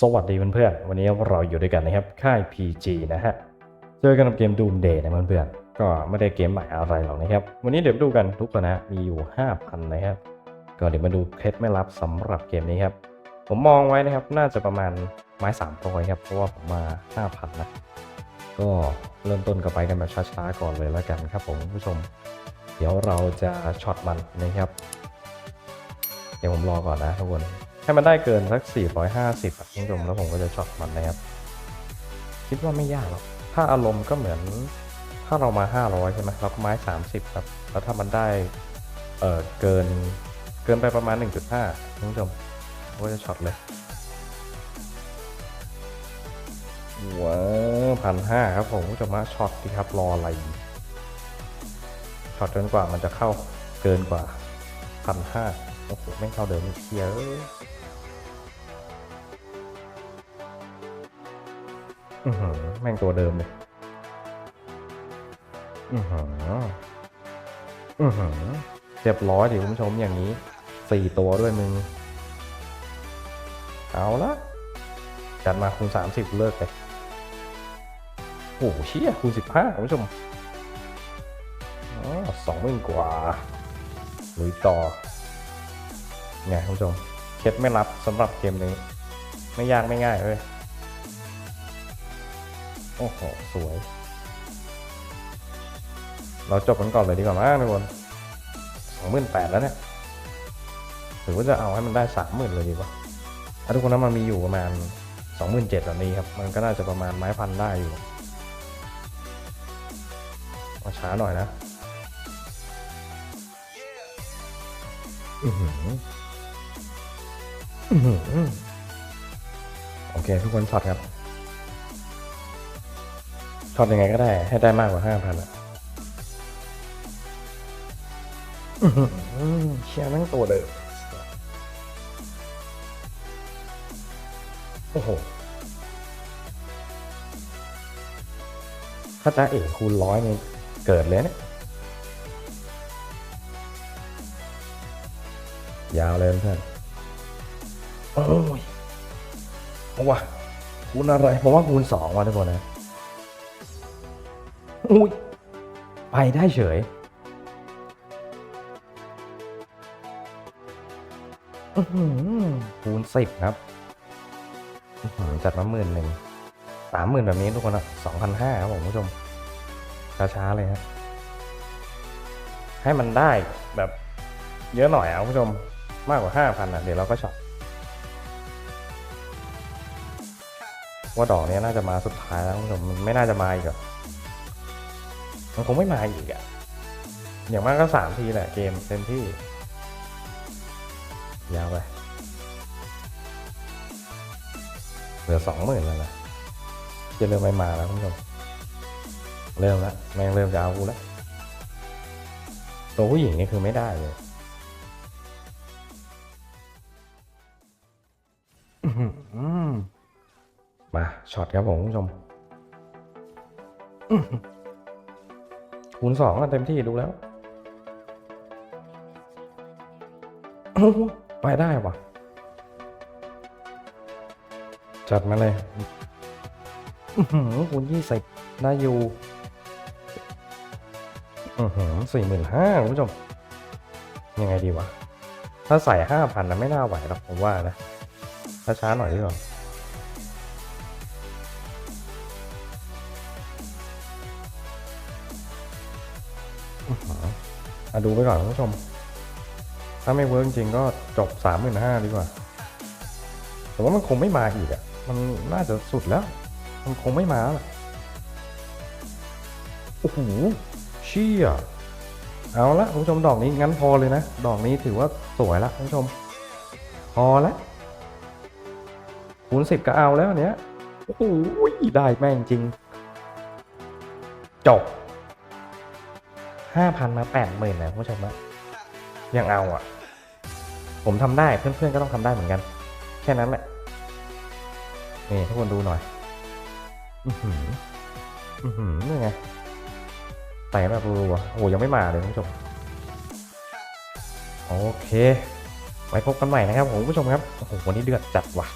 สวัสดีเพื่อนๆ วันนี้เราอยู่ด้วยกันนะครับ ค่าย PG นะฮะ เจอกันกับเกม Doom Day นะเพื่อนๆ ก็ไม่ได้เกมใหม่อะไรหรอกนะครับ วันนี้เดี๋ยวมาดูกันทุกคนนะ มีอยู่ 5,000 นะครับ ก็เดี๋ยวมาดูเคล็ดไม่ลับสำหรับเกมนี้ครับ ผมมองไว้นะครับ น่าจะประมาณไม้300ครับ เพราะว่าผมมา 5,000 นะ ก็เริ่มต้นก็ไปกันแบบช้าๆ ก่อนเลยแล้วกันครับผมผู้ชม เดี๋ยวเราจะช็อตมันนะครับ เดี๋ยวผมรอก่อนนะทุกคน ให้มันได้เกินสัก 450อะคุณผู้ชมแล้วผมก็จะช็อตมันนะครับ คิดว่าไม่ยากหรอกถ้าอารมณ์ก็เหมือนถ้าเรามา 500 ใช่ไหมเราก็ไม้ 30 ครับ แล้วถ้ามันได้เออเกินเกินไปประมาณ 1.5คุณผู้ชมผมก็จะช็อตเลยว้าวพันห้าครับผมคุณผู้ชมาช็อตดีครับรออะไรช็อตจนกว่ามันจะเข้าเกินกว่าพันห้าโอ้โหไม่เข้าเดิมเทียเอือหือแม่งตัวเดิมเลย อือหืออือหือเรียบร้อยดิคุณผู้ชมอย่างนี้สี่ตัวด้วยมึง เอาละจัดมาคูณสามสิบเลิกเลยโอ้โหเชี่ยคูณสิบห้าคุณผู้ชมสองหมื่นกว่าลุยต่อไงคุณผู้ชมเคล็ดไม่รับสำหรับเกมนี้ ไม่ยากไม่ง่ายเลย โอ้โห สวย เราจบกันก่อนเลยดีกว่ามั้งทุกคนสองหมื่นแปดแล้วเนี่ยหรือว่าจะเอาให้มันได้สามหมื่นเลยดีกว่าอะทุกคนนั้นมันมีอยู่ประมาณสองหมื่นเจ็ดแบบนี้ครับ มันก็น่าจะประมาณไม้พันได้อยู่มาช้าหน่อยนะอืออือโอเค ทุกคนช็อตครับ ช็อตยังไงก็ได้ ให้ได้มากกว่าห้าพันอะเชียร์นั่งตัวเดิมโอ้โหถ้าจะเอกคูณร้อยนี่เกิดเลยเนี่ยยาวเลยเพื่อนโอ้ยเอาวะคูณอะไรผมว่าคูณสองว่ะทุกคนนะ อุ้ยไปได้เฉยคูณสิบครับจัดมาหมื่นหนึ่งสามหมื่นแบบนี้ทุกคนอะสองพันห้าครับผมคุณผู้ชม ช้าๆเลยครับให้มันได้แบบเยอะหน่อยอะคุณผู้ชมมากกว่าห้าพันอะ เดี๋ยวเราก็ช็อตว่าดอกนี้น่าจะมาสุดท้ายแล้วคุณผู้ชมไม่น่าจะมาอีกอะ มันคงไม่มาอีกอะอย่างมากก็สามทีแหละเกมเต็มที่ ยาวไป เหลือสองหมื่นแล้วนะจะเริ่มไม่มาแล้วคุณผู้ชมเริ่มแล้วแม่งเริ่มจะเอากูแล้วตัวผู้หญิงนี่คือไม่ได้เลยมาช็อตครับผมคุณผู้ชม คูณสองเต็มที่ดูแล้ว ไปได้วะจัดมาเลยอือหือคูณยี่สิบได้อยู่อือหือสี่หมื่นห้าคุณผู้ชม ยังไงดีวะ ถ้าใส่ห้าพันนะไม่น่าไหวหรอกผมว่านะ ช้าๆหน่อยดีกว่า อะดูไปก่อนคุณผู้ชม ถ้าไม่เวิร์กจริงก็จบสามหมื่นห้าดีกว่า แต่ว่ามันคงไม่มาอีกอะมันน่าจะสุดแล้ว มันคงไม่มาแล้วล่ะโอ้โหเชี่ยเอาละคุณผู้ชมดอกนี้งั้นพอเลยนะ ดอกนี้ถือว่าสวยละคุณผู้ชม พอละคูณสิบก็เอาแล้วเนี้ยโอ้โหได้แม่งจริง จบ ห้าพันมาแปดหมื่นนะผู้ชมนะยังเอาอะ ผมทำได้เพื่อนๆก็ต้องทำได้เหมือนกัน แค่นั้นแหละ นี่ทุกคนดูหน่อย อือหือ อือหือนี่ไงแต่แบบรัวโอ้โหยังไม่มาเลยผู้ชม โอเค ไว้พบกันใหม่นะครับผมผู้ชมครับโอ้โหวันนี้เดือดจัดว่ะ